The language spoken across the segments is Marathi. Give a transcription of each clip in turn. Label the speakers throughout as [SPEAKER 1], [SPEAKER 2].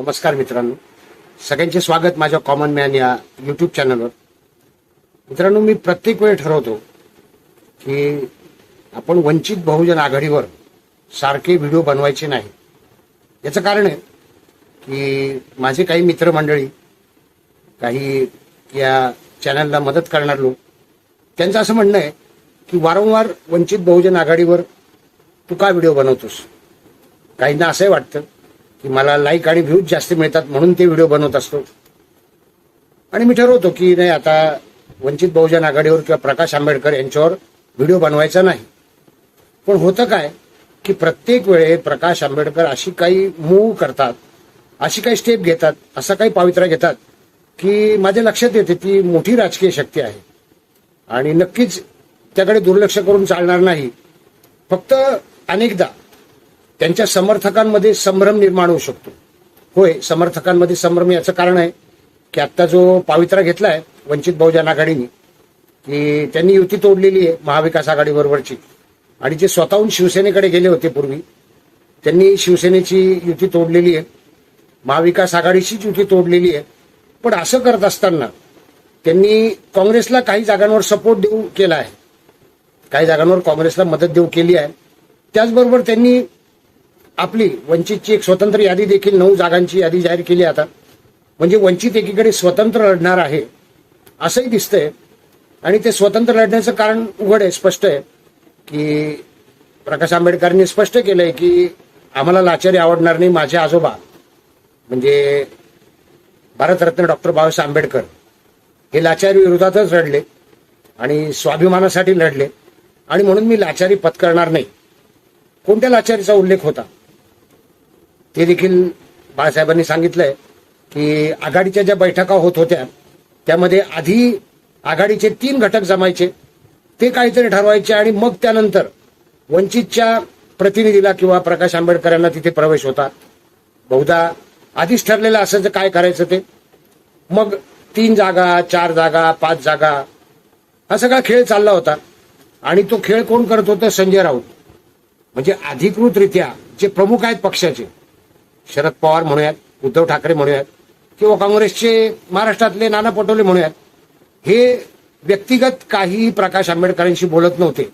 [SPEAKER 1] नमस्कार मित्रांनो. सगळ्यांचे स्वागत माझ्या कॉमन मॅन या युट्यूब चॅनलवर मित्रांनो मी प्रत्येक वेळ ठरवतो की आपण वंचित बहुजन आघाडीवर सारखे व्हिडिओ बनवायचे नाही. याचं कारण आहे की माझे काही मित्रमंडळी काही या चॅनलला मदत करणार लोक त्यांचं असं म्हणणं आहे की वारंवार वंचित बहुजन आघाडीवर तू का व्हिडिओ बनवतोस? काहींना असंही वाटतं की मला लाईक आणि व्ह्यूज जास्त मिळतात म्हणून ते व्हिडिओ बनवत असतो. आणि मी ठरवतो की नाही आता वंचित बहुजन आघाडीवर किंवा प्रकाश आंबेडकर यांच्यावर व्हिडिओ बनवायचा नाही. पण होतं काय की प्रत्येक वेळे प्रकाश आंबेडकर अशी काही मूव करतात अशी काही स्टेप घेतात असा काही पावित्र्य घेतात की माझ्या लक्षात येते ती मोठी राजकीय शक्ती आहे. आणि नक्कीच त्याकडे दुर्लक्ष करून चालणार नाही. फक्त अनेकदा त्यांच्या समर्थकांमध्ये संभ्रम निर्माण होऊ शकतो. होय समर्थकांमध्ये संभ्रम याचं कारण आहे की आत्ता जो पावित्रा घेतलाय वंचित बहुजन आघाडीने की त्यांनी युती तोडलेली आहे महाविकास आघाडी बरोबरची आणि जे स्वतःहून शिवसेनेकडे गेले होते पूर्वी त्यांनी शिवसेनेची युती तोडलेली आहे. महाविकास आघाडीचीच युती तोडलेली आहे. पण असं करत असताना त्यांनी काँग्रेसला काही जागांवर सपोर्ट देऊ केला आहे. काही जागांवर काँग्रेसला मदत देऊ केली आहे. त्याचबरोबर त्यांनी आपली वंचितची एक स्वतंत्र यादी देखील नऊ जागांची यादी जाहीर केली आता. म्हणजे वंचित एकीकडे स्वतंत्र लढणार आहे असंही दिसतंय. आणि ते स्वतंत्र लढण्याचं कारण उघड आहे स्पष्ट आहे की प्रकाश आंबेडकरांनी स्पष्ट केलंय की आम्हाला लाचारी आवडणार नाही माझे आजोबा. म्हणजे भारतरत्न डॉक्टर बाबासाहेब आंबेडकर हे लाचारी विरोधातच लढले आणि स्वाभिमानासाठी लढले. आणि म्हणून मी लाचारी पत्करणार नाही. कोणत्या लाचारीचा उल्लेख होता? ते देखील बाळासाहेबांनी सांगितलंय की आघाडीच्या ज्या बैठका होत होत्या त्यामध्ये आधी आघाडीचे तीन घटक जमायचे ते काहीतरी ठरवायचे आणि मग त्यानंतर वंचितच्या प्रतिनिधीला किंवा प्रकाश आंबेडकर यांना तिथे प्रवेश होता. बहुधा आधीच ठरलेलं असायचं काय करायचं ते. मग तीन जागा चार जागा पाच जागा हा सगळा खेळ चालला होता. आणि तो खेळ कोण करत होतं? संजय राऊत. म्हणजे अधिकृतरित्या जे प्रमुख आहेत पक्षाचे शरद पवार म्हणूयात उद्धव ठाकरे म्हणूयात किंवा काँग्रेसचे महाराष्ट्रातले नाना पटोले म्हणूयात हे व्यक्तिगत काही प्रकाश आंबेडकरांशी बोलत नव्हते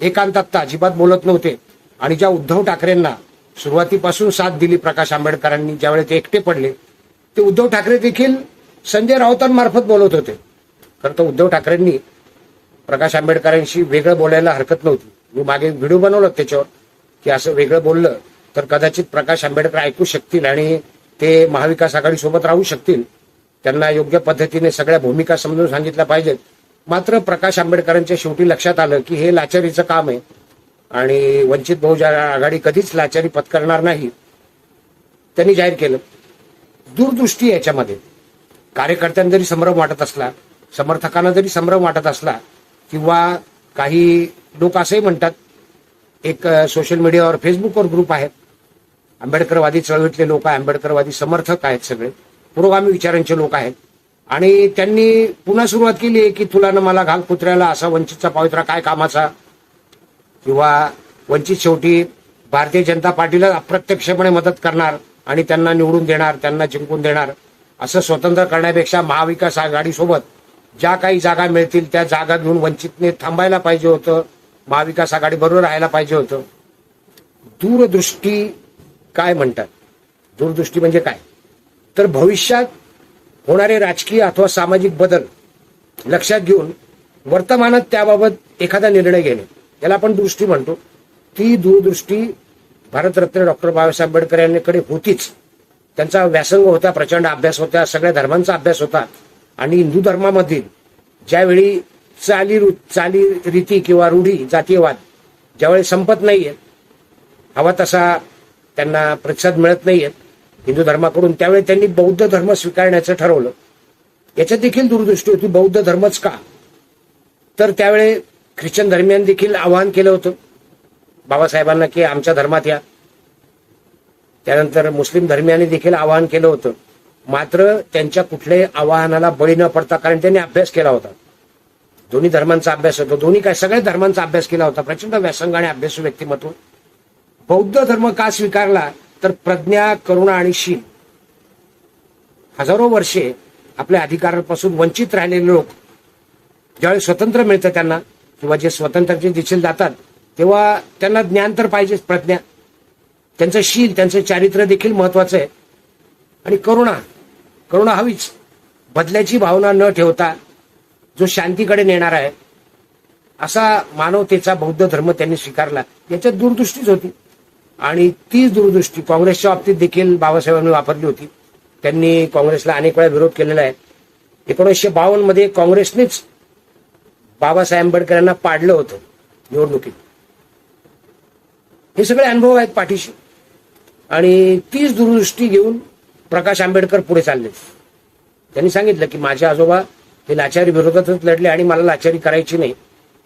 [SPEAKER 1] एकांतात अजिबात बोलत नव्हते आणि ज्या उद्धव ठाकरेंना सुरुवातीपासून साथ दिली प्रकाश आंबेडकरांनी ज्यावेळी ते एकटे पडले ते उद्धव ठाकरे देखील संजय राऊतांमार्फत बोलत होते. खरं तर उद्धव ठाकरेंनी प्रकाश आंबेडकरांशी वेगळं बोलायला हरकत नव्हती. मी मागे व्हिडिओ बनवला त्याच्यावर की असं वेगळं बोललं तर कदाचित प्रकाश आंबेडकर ऐकू शकतील आणि ते महाविकास आघाडी सोबत राहू शकतील. त्यांना योग्य पद्धतीने सगळ्या भूमिका समजून सांगितल्या पाहिजेत. मात्र प्रकाश आंबेडकरांच्या शेवटी लक्षात आलं की हे लाचारीचं काम आहे. आणि वंचित बहुजन आघाडी कधीच लाचारी पत्करणार नाही. त्यांनी जाहीर केलं. दूरदृष्टी याच्यामध्ये. कार्यकर्त्यांना जरी संभ्रम वाटत असला समर्थकांना जरी संभ्रम वाटत असला किंवा काही लोक असंही म्हणतात एक सोशल मीडियावर फेसबुकवर ग्रुप आहेत. आंबेडकरवादी चळवळीतले लोक आहे आंबेडकरवादी समर्थक आहेत सगळे. पुरोगामी विचारांचे लोक आहेत. आणि त्यांनी पुन्हा सुरुवात केली आहे की तुला न मला घाल कुत्र्याला असा वंचितचा पवित्रा काय कामाचा? किंवा वंचित शेवटी भारतीय जनता पार्टीला अप्रत्यक्षपणे मदत करणार आणि त्यांना निवडून देणार त्यांना जिंकून देणार असं स्वतंत्र करण्यापेक्षा महाविकास आघाडीसोबत ज्या काही जागा मिळतील त्या जागा घेऊन वंचितने थांबायला पाहिजे होतं महाविकास आघाडी बरोबर राहायला पाहिजे होतं. दूरदृष्टी काय म्हणतात? दूरदृष्टी म्हणजे काय? तर भविष्यात होणारे राजकीय अथवा सामाजिक बदल लक्षात घेऊन वर्तमानात त्याबाबत एखादा निर्णय घेणे याला आपण दृष्टी म्हणतो. ती दूरदृष्टी भारतरत्न डॉक्टर बाबासाहेब आंबेडकर यांनीकडे होतीच. त्यांचा व्यासंग होता प्रचंड अभ्यास होता सगळ्या धर्मांचा अभ्यास होता. आणि हिंदू धर्मामधील ज्यावेळी चाली चाली रीती किंवा रूढी जातीयवाद ज्यावेळी संपत नाहीये हवा तसा त्यांना प्रतिसाद मिळत नाहीयेत. हिंदू धर्माकडून त्यावेळी त्यांनी बौद्ध धर्म स्वीकारण्याचं ठरवलं. याच्यात देखील दूरदृष्टी होती बौद्ध धर्मच का? तर त्यावेळी ख्रिश्चन धर्मियांनी देखील आवाहन केलं होतं. बाबासाहेबांना की आमच्या धर्मात या. त्यानंतर मुस्लिम धर्मियांनी देखील आवाहन केलं होतं. मात्र त्यांच्या कुठल्याही आवाहनाला बळी न पडता कारण त्यांनी अभ्यास केला होता. दोन्ही धर्मांचा अभ्यास होतो. दोन्ही काय सगळ्या धर्मांचा अभ्यास केला होता. प्रचंड व्यासंग आणि अभ्यासू व्यक्तिमत्व. बौद्ध धर्म का स्वीकारला तर प्रज्ञा करुणा आणि शील हजारो वर्षे आपल्या अधिकारांपासून वंचित राहिलेले लोक ज्यावेळी स्वतंत्र मिळतं त्यांना किंवा जे स्वतंत्रचे दिशेला जातात तेव्हा त्यांना ज्ञान तर पाहिजेच प्रज्ञा. त्यांचं शील त्यांचं चारित्र्य देखील महत्वाचं आहे. आणि करुणा करुणा हवीच. बदल्याची भावना न ठेवता जो शांतीकडे नेणार आहे असा मानवतेचा बौद्ध धर्म त्यांनी स्वीकारला. याच्यात दूरदृष्टीच होती. आणि तीच दूरदृष्टी काँग्रेसच्या बाबतीत देखील बाबासाहेबांनी वापरली होती. त्यांनी काँग्रेसला अनेक वेळा विरोध केलेला आहे. एकोणीसशे बावन्नमध्ये काँग्रेसनेच बाबासाहेब आंबेडकरांना पाडलं होतं निवडणुकीत. हे सगळे अनुभव आहेत पाठीशी. आणि तीच दूरदृष्टी घेऊन प्रकाश आंबेडकर पुढे चालले. त्यांनी सांगितलं की माझे आजोबा हे लाचारी विरोधातच लढले आणि मला लाचारी करायची नाही.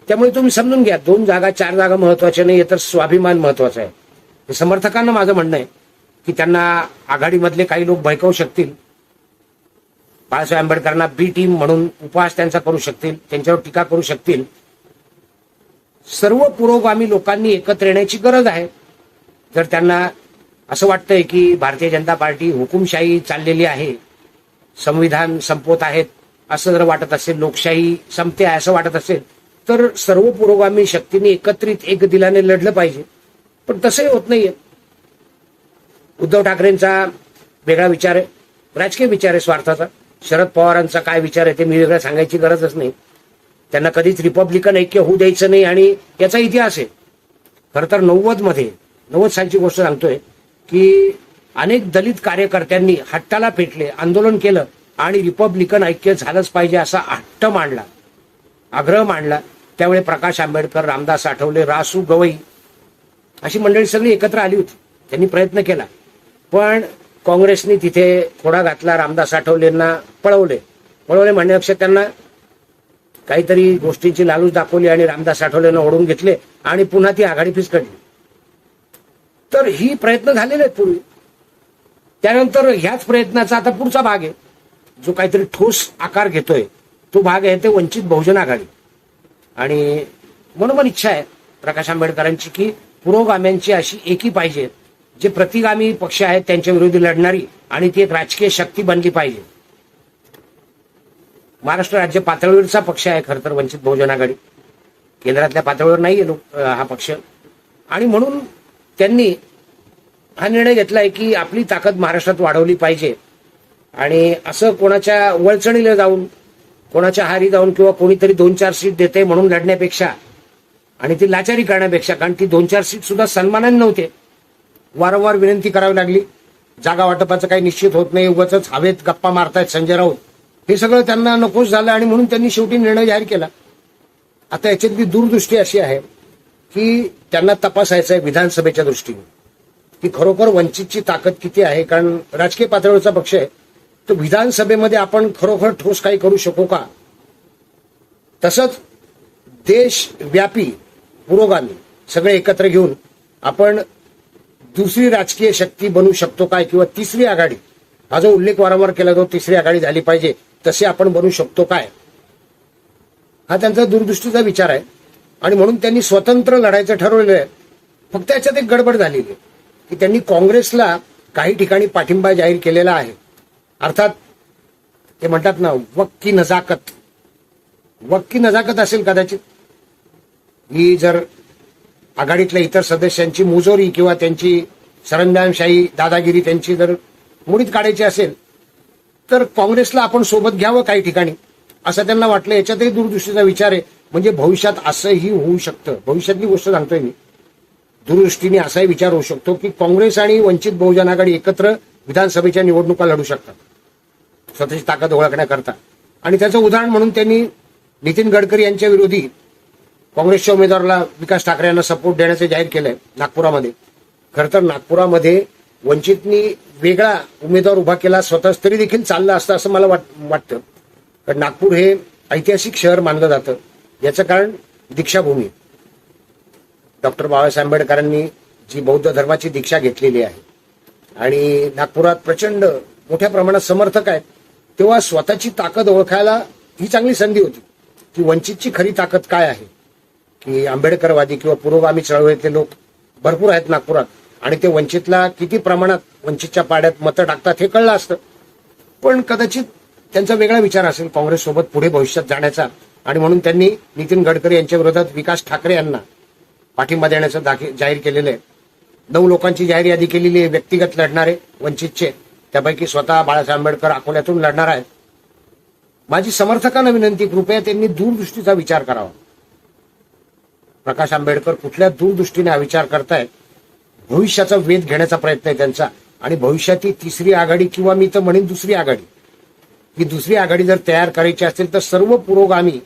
[SPEAKER 1] त्यामुळे तुम्ही समजून घ्या दोन जागा चार जागा महत्त्वाच्या नाही तर स्वाभिमान महत्त्वाचा आहे. समर्थकांना माझं म्हणणं आहे की त्यांना आघाडीमधले काही लोक भयकावू शकतील. बाळासाहेब आंबेडकरांना बी टीम म्हणून उपवास त्यांचा करू शकतील त्यांच्यावर टीका करू शकतील. सर्व पुरोगामी लोकांनी एकत्र येण्याची गरज आहे. जर त्यांना असं वाटतंय की भारतीय जनता पार्टी हुकुमशाही चाललेली आहे संविधान संपवत आहेत असं जर वाटत असेल लोकशाही संपते आहे असं वाटत असेल तर सर्व पुरोगामी शक्तींनी एकत्रित एक दिलाने लढलं पाहिजे. पण तसंही होत नाहीये. उद्धव ठाकरेंचा वेगळा विचार आहे. राजकीय विचार आहे स्वार्थाचा. शरद पवारांचा काय विचार आहे ते मी वेगळं सांगायची गरजच नाही. त्यांना कधीच रिपब्लिकन ऐक्य होऊ द्यायचं नाही आणि याचा इतिहास आहे. खरं तर नव्वदमध्ये नव्वद सालची गोष्ट सांगतोय की अनेक दलित कार्यकर्त्यांनी हट्टाला पेटले आंदोलन केलं आणि रिपब्लिकन ऐक्य झालंच पाहिजे असा हट्ट मांडला. आग्रह मांडला. त्यावेळी प्रकाश आंबेडकर रामदास आठवले रासू गवई अशी मंडळी सगळी एकत्र आली होती. त्यांनी प्रयत्न केला. पण काँग्रेसनी तिथे खोडा घातला रामदास आठवलेंना पळवले. पळवले म्हणण्यापेक्षा त्यांना काहीतरी गोष्टींची लालूच दाखवली आणि रामदास आठवलेंना ओढून घेतले आणि पुन्हा ती आघाडी फिसकडली. तर ही प्रयत्न झालेले आहेत पूर्वी. त्यानंतर ह्याच प्रयत्नाचा आता पुढचा भाग आहे. जो काहीतरी ठोस आकार घेतोय तो भाग आहे ते वंचित बहुजन आघाडी. आणि मनोमन इच्छा आहे प्रकाश आंबेडकरांची की पुरोगाम्यांची अशी एकी पाहिजे. जे प्रतिगामी पक्ष आहेत त्यांच्या विरोधी लढणारी आणि ती एक राजकीय शक्ती बनली पाहिजे. महाराष्ट्र राज्य पातळीवरचा पक्ष आहे खरं तर वंचित बहुजन आघाडी. केंद्रातल्या पातळीवर नाहीये लोक हा पक्ष. आणि म्हणून त्यांनी हा निर्णय घेतलाय की आपली ताकद महाराष्ट्रात वाढवली पाहिजे. आणि असं कोणाच्या वळचणीला जाऊन कोणाच्या हारी जाऊन किंवा कोणीतरी दोन चार सीट देते म्हणून लढण्यापेक्षा आणि ती लाचारी करण्यापेक्षा कारण ती दोन चार सीट सुद्धा सन्मानाने नव्हते. वारंवार विनंती करावी लागली. जागा वाटपाचं काही निश्चित होत नाही. उगाच हवेत गप्पा मारतायत संजय राऊत. हे सगळं त्यांना नकोच झालं आणि म्हणून त्यांनी शेवटी निर्णय जाहीर केला. आता याच्यातली दूरदृष्टी अशी आहे की त्यांना तपासायचं आहे विधानसभेच्या दृष्टीने. की खरोखर वंचितची ताकद किती आहे? कारण राजकीय पातळीवरचा पक्ष आहे. तर विधानसभेमध्ये आपण खरोखर ठोस काही करू शकू का? तसंच देशव्यापी पुरोगामी सगळे एकत्र घेऊन आपण दुसरी राजकीय शक्ती बनू शकतो काय किंवा तिसरी आघाडी? हा जो उल्लेख वारंवार केला जातो तिसरी आघाडी झाली पाहिजे तसे आपण बनू शकतो काय? हा त्यांचा दूरदृष्टीचा विचार आहे. आणि म्हणून त्यांनी स्वतंत्र लढायचं ठरवलेलं आहे. फक्त याच्यात एक गडबड झालेली आहे की त्यांनी काँग्रेसला काही ठिकाणी पाठिंबा जाहीर केलेला आहे. अर्थात ते म्हणतात ना वक्की नजाकत. वक्की नजाकत असेल कदाचित. ही जर आघाडीतल्या इतर सदस्यांची मुजोरी किंवा त्यांची सरंजामशाही दादागिरी त्यांची जर मुडीत काढायची असेल तर काँग्रेसला आपण सोबत घ्यावं काही ठिकाणी असं त्यांना वाटलं. याच्यातही दूरदृष्टीचा विचार आहे. म्हणजे भविष्यात असंही होऊ शकतं. भविष्यातली गोष्ट सांगतोय मी. दूरदृष्टीने असाही विचार होऊ शकतो की काँग्रेस आणि वंचित बहुजन आघाडी एकत्र विधानसभेच्या निवडणुका लढू शकतात. स्वतःची ताकद ओळखण्याकरता. आणि त्याचं उदाहरण म्हणून त्यांनी नितीन गडकरी यांच्या विरोधी काँग्रेसच्या उमेदवाराला विकास ठाकरे यांना सपोर्ट देण्याचं जाहीर केलंय नागपुरामध्ये. खरं तर नागपुरामध्ये वंचितनी वेगळा उमेदवार उभा केला स्वतःच तरी देखील चाललं असतं असं मला वाट वाटतं. कारण नागपूर हे ऐतिहासिक शहर मानलं जातं. याचं कारण दीक्षाभूमी. डॉक्टर बाबासाहेब आंबेडकरांनी जी बौद्ध धर्माची दीक्षा घेतलेली आहे आणि नागपुरात प्रचंड मोठ्या प्रमाणात समर्थक आहेत तेव्हा स्वतःची ताकद ओळखायला ही चांगली संधी होती. की वंचितची खरी ताकद काय आहे? की आंबेडकरवादी किंवा पुरोगामी चळवळीतले लोक भरपूर आहेत नागपुरात. आणि ते वंचितला किती प्रमाणात वंचितच्या पाड्यात मतं टाकतात हे कळलं असतं. पण कदाचित त्यांचा वेगळा विचार असेल काँग्रेससोबत पुढे भविष्यात जाण्याचा. आणि म्हणून त्यांनी नितीन गडकरी यांच्या विरोधात विकास ठाकरे यांना पाठिंबा देण्याचं दाखी जाहीर केलेलं आहे. नऊ लोकांची जाहीर यादी केलेली आहे व्यक्तिगत लढणारे वंचितचे. त्यापैकी स्वतः बाळासाहेब आंबेडकर अकोल्यातून लढणार आहेत. माझी समर्थकांना विनंती कृपया त्यांनी दूरदृष्टीचा विचार करावा. प्रकाश आंबेडकर कुठल्या दूरदृष्टीने हा विचार करतायत? भविष्याचा वेध घेण्याचा प्रयत्न आहे त्यांचा. आणि भविष्यातली तिसरी आघाडी किंवा मी तर म्हणेन दुसरी आघाडी. ही दुसरी आघाडी जर तयार करायची असेल तर सर्व पुरोगामी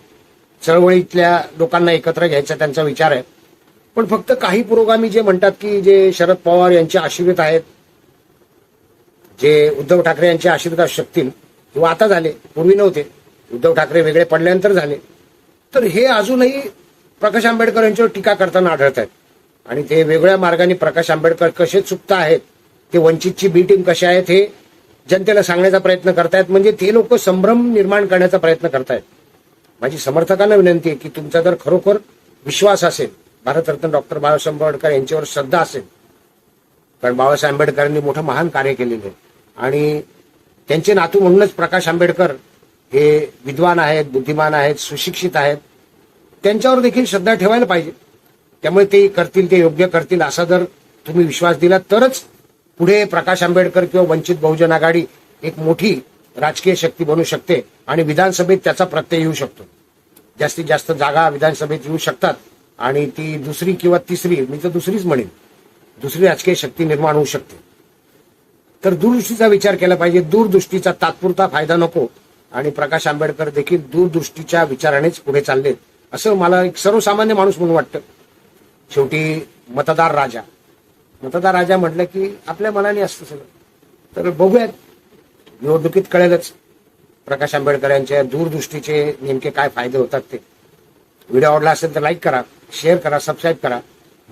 [SPEAKER 1] चळवळीतल्या लोकांना एकत्र घ्यायचा त्यांचा विचार आहे. पण फक्त काही पुरोगामी जे म्हणतात की जे शरद पवार यांचे आशीर्वेद आहेत जे उद्धव ठाकरे यांचे आशीर्वाद असू शकतील किंवा आता झाले पूर्वी नव्हते. उद्धव ठाकरे वेगळे पडल्यानंतर झाले. तर हे अजूनही प्रकाश आंबेडकर यांच्यावर टीका करताना आढळत आहेत. आणि ते वेगळ्या मार्गाने प्रकाश आंबेडकर कसे चुकता आहेत ते वंचितची बी टीम कशी आहेत हे जनतेला सांगण्याचा प्रयत्न करतायत. म्हणजे ते लोक संभ्रम निर्माण करण्याचा प्रयत्न करतायत. माझी समर्थकांना विनंती आहे की तुमचा जर खरोखर विश्वास असेल भारतरत्न डॉक्टर बाबासाहेब आंबेडकर यांच्यावर श्रद्धा असेल कारण बाबासाहेब आंबेडकरांनी मोठं महान कार्य केलेलं आहे. आणि त्यांचे नातू म्हणूनच प्रकाश आंबेडकर हे विद्वान आहेत बुद्धिमान आहेत सुशिक्षित आहेत. त्यांच्यावर देखील श्रद्धा ठेवायला पाहिजे. त्यामुळे ते करतील ते योग्य करतील असा जर तुम्ही विश्वास दिला तरच पुढे प्रकाश आंबेडकर किंवा वंचित बहुजन आघाडी एक मोठी राजकीय शक्ती बनू शकते आणि विधानसभेत त्याचा प्रत्यय येऊ शकतो. जास्तीत जास्त जागा विधानसभेत येऊ शकतात आणि ती दुसरी किंवा तिसरी मी तर दुसरीच म्हणेन दुसरी राजकीय शक्ती निर्माण होऊ शकते. तर दूरदृष्टीचा विचार केला पाहिजे. दूरदृष्टीचा तात्पुरता फायदा नको आणि प्रकाश आंबेडकर देखील दूरदृष्टीच्या विचारानेच पुढे चाललेत. असं मला एक सर्वसामान्य माणूस म्हणून वाटतं. शेवटी मतदार राजा. मतदार राजा म्हटलं की आपल्या मनाने असतं सगळं. तर बघूयात. निवडणुकीत कळेलच प्रकाश आंबेडकर यांच्या दूरदृष्टीचे नेमके काय फायदे होतात ते. व्हिडिओ आवडला असेल तर लाईक करा शेअर करा सबस्क्राईब करा.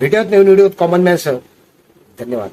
[SPEAKER 1] भेटूयात नवीन व्हिडिओत कॉमन मॅनसह. धन्यवाद.